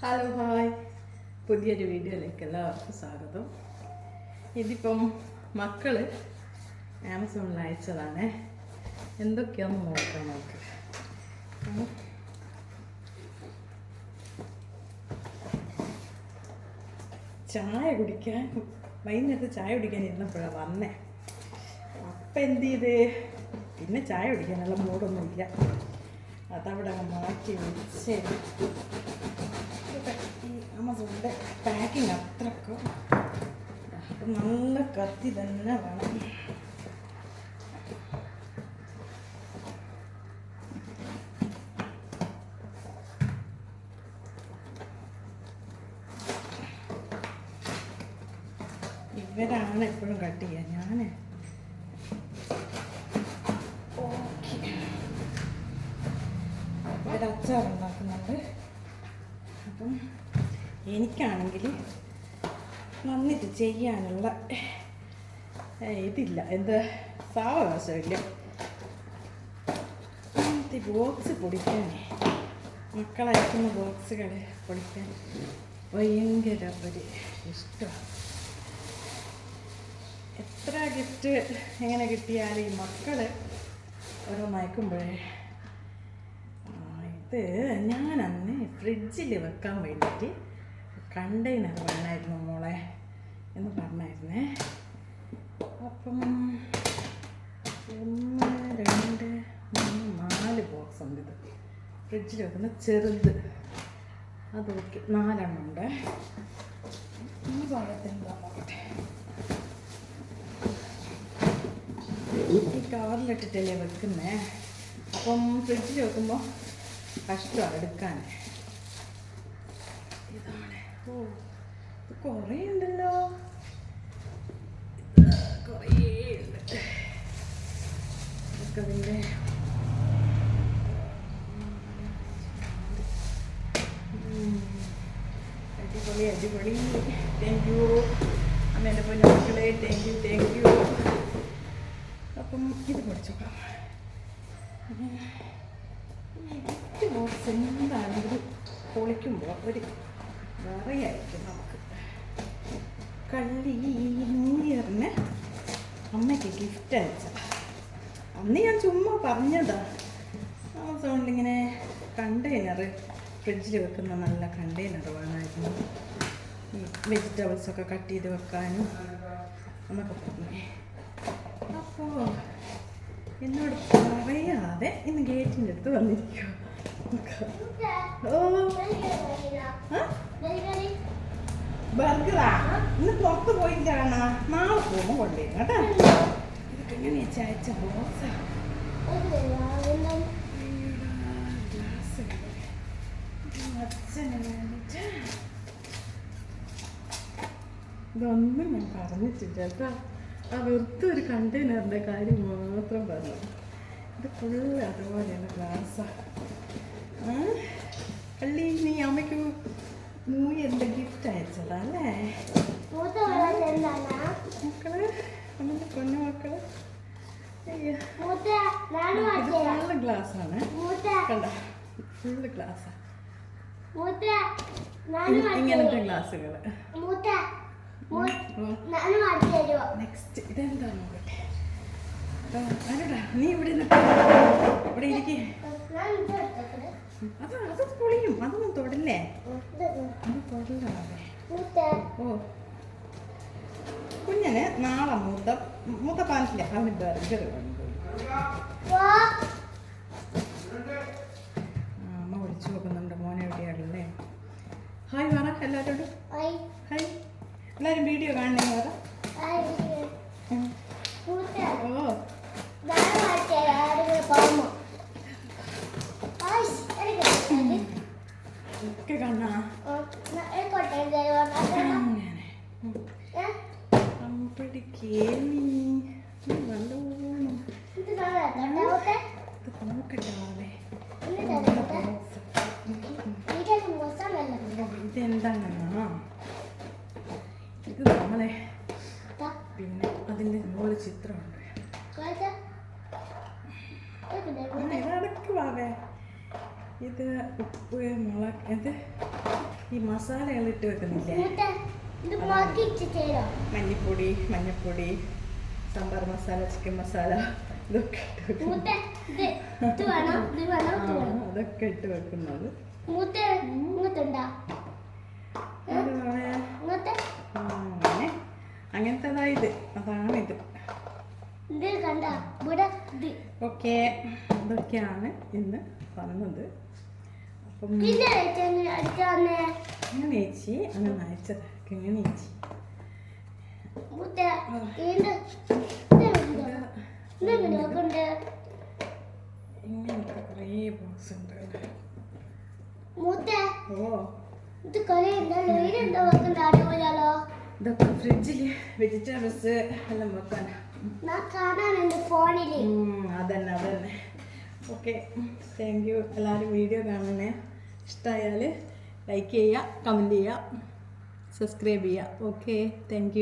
Hello hi പുതിയൊരു വീഡിയോയിലേക്ക് എല്ലാവർക്കും സ്വാഗതം. ഇതിപ്പം മക്കൾ ആമസോണിൽ അയച്ചതാണ്. എന്തൊക്കെയാണെന്ന് നോക്കാം നമുക്ക്. ചായ കുടിക്കാൻ വൈകുന്നേരത്ത് ചായ കുടിക്കാൻ ഇരുന്നപ്പോഴാണ് വന്നേ. അപ്പം എന്ത് ചെയ്ത്? പിന്നെ ചായ കുടിക്കാനുള്ള മൂടൊന്നുമില്ല അതവിടെ മാറ്റി വെച്ച്. ആമസോണിന്റെ പാക്കിങ് അത്രക്കും. നല്ല കത്തി തന്നെ വേണം. ഇവരാണ് എപ്പോഴും കട്ട് ചെയ്യുക ഞാൻ ഉണ്ടാക്കുന്നുണ്ട് അപ്പം എനിക്കാണെങ്കിൽ വന്നിട്ട് ചെയ്യാനുള്ള ഇതില്ല. എന്ത്? സാവകാശമില്ല. ഈ ബോക്സ് പൊടിക്കാൻ? മക്കളയക്കുന്ന ബോക്സുകൾ പൊടിക്കാൻ ഭയങ്കര ഒരു ഇഷ്ടമാണ്. എത്ര ഗിഫ്റ്റ് എങ്ങനെ കിട്ടിയാലും ഈ മക്കൾ ഓരോന്നയക്കുമ്പോഴേ ആ, ഇത് ഞാൻ അന്ന് ഫ്രിഡ്ജിൽ വെക്കാൻ വേണ്ടിയിട്ട് കണ്ടെയ്നർ വേണമായിരുന്നു മോളെ എന്ന് പറഞ്ഞായിരുന്നേ. അപ്പം ഒന്ന് രണ്ട് മൂന്ന് നാല് ബോക്സ് ഉണ്ട് ഇത്. ഫ്രിഡ്ജിൽ വെക്കുന്ന ചെറുത്. അത് ഓക്കെ നാലെണ്ണം ഉണ്ട്. ഈ ഭാഗത്ത് എന്താ നോക്കട്ടെ? ഈ കവറിലിട്ടിട്ടല്ലേ വെക്കുന്നേ? അപ്പം ഫ്രിഡ്ജിൽ വെക്കുമ്പോൾ കഷ്ടമാണ് എടുക്കാൻ ഇതാണ്. ഓ കുറേ ഉണ്ടല്ലോ. ഉണ്ട്. അടിപൊളി അടിപൊളി. താങ്ക് യു അമ്മേന്റെ പൊന്നു മക്കളെ താങ്ക് യു താങ്ക് യു അപ്പം ഇത് പഠിച്ചോക്കാം ബോക്സ് എന്താണെങ്കിലും പൊളിക്കുമ്പോൾ ഒരു വേറെയായിരിക്കും നമുക്ക്. കള്ളി ന്യൂ ഇയറിന് അമ്മയ്ക്ക് ഗിഫ്റ്റ് അയച്ച അന്ന് ഞാൻ ചുമ്മാ പറഞ്ഞതാ. ആമസോണിൽ ഇങ്ങനെ കണ്ടെയ്നർ ഫ്രിഡ്ജിൽ വെക്കുന്ന നല്ല കണ്ടെയ്നർ വേണമായിരുന്നു. ഈ വെജിറ്റബിൾസ് ഒക്കെ കട്ട് ചെയ്ത് വെക്കാനും എന്നൊക്കെ പറഞ്ഞു. അപ്പോൾ എന്നോട് പറയാതെ ഇന്ന് ഗേറ്റിന്റെ അടുത്ത് ആ ബർഗറാ? ഇന്ന് പുറത്ത് പോയില്ല നാളെ പോകുമ്പോൾ കൊണ്ടുവരും കേട്ടോ. ഇതൊന്നും ഞാൻ പറഞ്ഞിട്ടില്ല കേട്ടോ. ആ വെറുതെ ഒരു കണ്ടെയ്നറിന്റെ കാര്യം മാത്രം പറഞ്ഞു. ഇത് ഫുള്ള് അതുപോലെയാണ് ഗ്ലാസ്സാണ് അല്ലി നീ അമ്മയ്ക്ക് ന്യൂ എന്താ ഗിഫ്റ്റ് അയച്ചതാ അല്ലേ? മക്കൾ അമ്മന്റെ പൊന്നു മക്കൾ. ഇത് ഫുള്ള് ഗ്ലാസ്സാണ് കണ്ട ഫുള്ള് ഗ്ലാസ്സാണ് ഇങ്ങനത്തെ ഗ്ലാസ്സുകൾ നെക്സ്റ്റ് ഇതെന്താ നോക്കട്ടെ? നീ ഇവിടെ. ഇവിടെ ഇരിക്കേ. അത് അത് പൊളിയും. അതൊന്നും തൊടല്ലേ? അത് തൊടലാവേ ഓ. കുഞ്ഞന് നാളെ മൂത്ത മൂത്ത ബർഗർ കൊണ്ടുപോയി ആ, അമ്മ വിളിച്ചു നോക്കുന്നുണ്ട് മോനെ എവിടെയാണല്ലേ ഹായ് പറ എല്ലാവരോടും. ഹായ്. എല്ലാരും വീഡിയോ കാണണേ പറ ഉം. ഓ ഒക്കെ കാണാ അങ്ങനെ ഉം. കേമി ഉം, നല്ലോണം. ഇത് നോക്കട്ടാവേ ഇതെന്താണെന്നാ? ഇത് നമ്മളെ പിന്നെ അതിന്റെ മുകളിൽ ചിത്രമുണ്ട്. അടക്കുവാവേ ഇത് ഉപ്പ് മുളക് ഇത് ഈ മസാലകൾ ഇട്ട് വെക്കുന്നില്ലേ? മഞ്ഞപ്പൊടി മഞ്ഞപ്പൊടി സാമ്പാർ മസാല ചിക്കൻ മസാല ഇതൊക്കെ അതൊക്കെ ഇട്ട് വെക്കുന്നത്. അങ്ങനെ. അങ്ങനത്തേതാ ഇത്. അതാണ് ഇത്. ഓക്കെ. അതൊക്കെയാണ് ഇന്ന് വന്നത് അപ്പം ചേച്ചി അങ്ങനെ അങ്ങനെ ചേച്ചി. ഇങ്ങനത്തെ കുറേ ബോക്സ് ഉണ്ട് ഓ. ഇതൊക്കെ ഫ്രിഡ്ജിൽ വെജിറ്റബിൾസ് എല്ലാം വെക്കാൻ അതന്നെ അതന്നെ. ഓക്കെ താങ്ക് യു എല്ലാവരും വീഡിയോ കാണണേ. ഇഷ്ടമായാൽ ലൈക്ക് ചെയ്യുക കമന്റ് ചെയ്യുക സബ്സ്ക്രൈബ് ചെയ്യുക. Okay thank